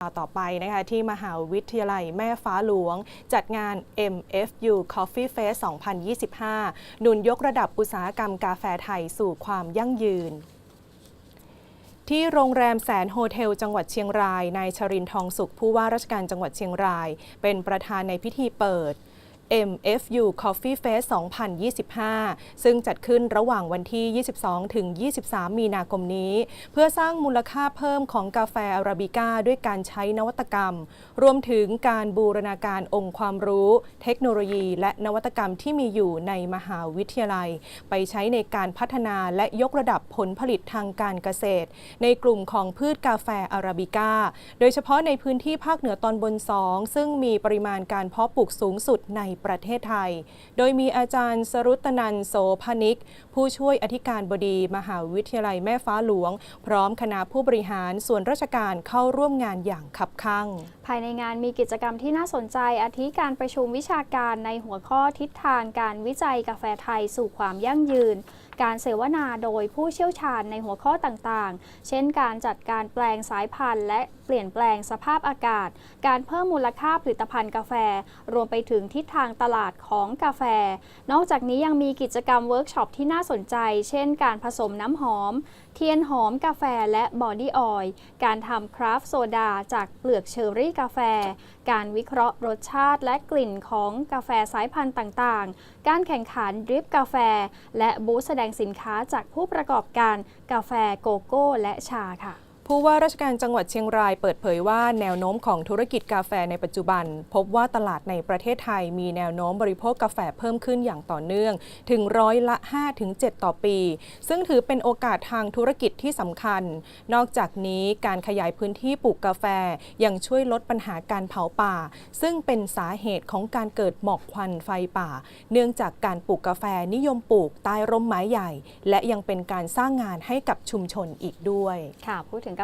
ต่อไปนะคะที่มหาวิทยาลัยแม่ฟ้าหลวง จัดงาน MFU Coffee Fest 2025 หนุนยกระดับอุตสาหกรรมกาแฟไทยสู่ความยั่งยืนที่โรงแรมแสนโฮเทล จังหวัดเชียงราย นายชรินทองสุขผู้ว่าราชการจังหวัดเชียงราย เป็นประธานในพิธีเปิด MFU Coffee Fest 2025 ซึ่งจัดขึ้นระหว่างวันที่ 22 ถึง 23 มีนาคมนี้ เพื่อสร้างมูลค่าเพิ่มของกาแฟอาราบิก้าด้วยการใช้นวัตกรรม รวมถึงการบูรณาการองค์ความรู้ เทคโนโลยี และนวัตกรรมที่มีอยู่ในมหาวิทยาลัย ไปใช้ในการพัฒนาและยกระดับผลผลิตทางการเกษตร ในกลุ่มของพืชกาแฟอาราบิก้า โดยเฉพาะในพื้นที่ภาคเหนือตอนบน 2 ซึ่งมีปริมาณการเพาะปลูกสูงสุดในประเทศไทย โดยมีอาจารย์สรุตนันโสพนิก ผู้ช่วยอธิการบดีมหาวิทยาลัยแม่ฟ้าหลวง พร้อมคณะผู้บริหารส่วนราชการเข้าร่วมงานอย่างขับคั่ง ภายในงานมีกิจกรรมที่น่าสนใจอาทิการประชุมวิชาการในหัวข้อทิศทางการวิจัยกาแฟไทยสู่ความยั่งยืน การเสวนาโดยผู้เชี่ยวชาญในหัวข้อต่างๆ เช่นการจัดการแปลงสายพันธุ์ และเปลี่ยนแปลงสภาพอากาศ การเพิ่มมูลค่าผลิตภัณฑ์กาแฟ รวมไปถึงทิศทางตลาดของกาแฟ นอกจากนี้ยังมีกิจกรรมเวิร์กช็อปที่น่าสนใจ เช่น การผสมน้ำหอม เทียนหอมกาแฟและบอดี้ออยล์การทำคราฟโซดาจากเปลือกเชอร์รี่กาแฟ การวิเคราะห์รสชาติและกลิ่นของกาแฟสายพันธุ์ต่างๆ การแข่งขันดริปกาแฟ และบูธแสดงสินค้าจากผู้ประกอบการกาแฟโกโก้และชาค่ะ ผู้ว่าราชการจังหวัดเชียงรายเปิดเผยว่าแนวโน้มของธุรกิจกาแฟในปัจจุบัน พบว่าตลาดในประเทศไทยมีแนวโน้มบริโภคกาแฟเพิ่มขึ้นอย่างต่อเนื่อง ถึงร้อยละ 5-7 ต่อปี ซึ่งถือเป็นโอกาสทางธุรกิจที่สำคัญ นอกจากนี้การขยายพื้นที่ปลูกกาแฟยังช่วยลดปัญหาการเผาป่า ซึ่งเป็นสาเหตุของการเกิดหมอกควันไฟป่า เนื่องจากการปลูกกาแฟนิยมปลูกใต้ร่มไม้ใหญ่ และยังเป็นการสร้างงานให้กับชุมชนอีกด้วยค่ะพูดถึง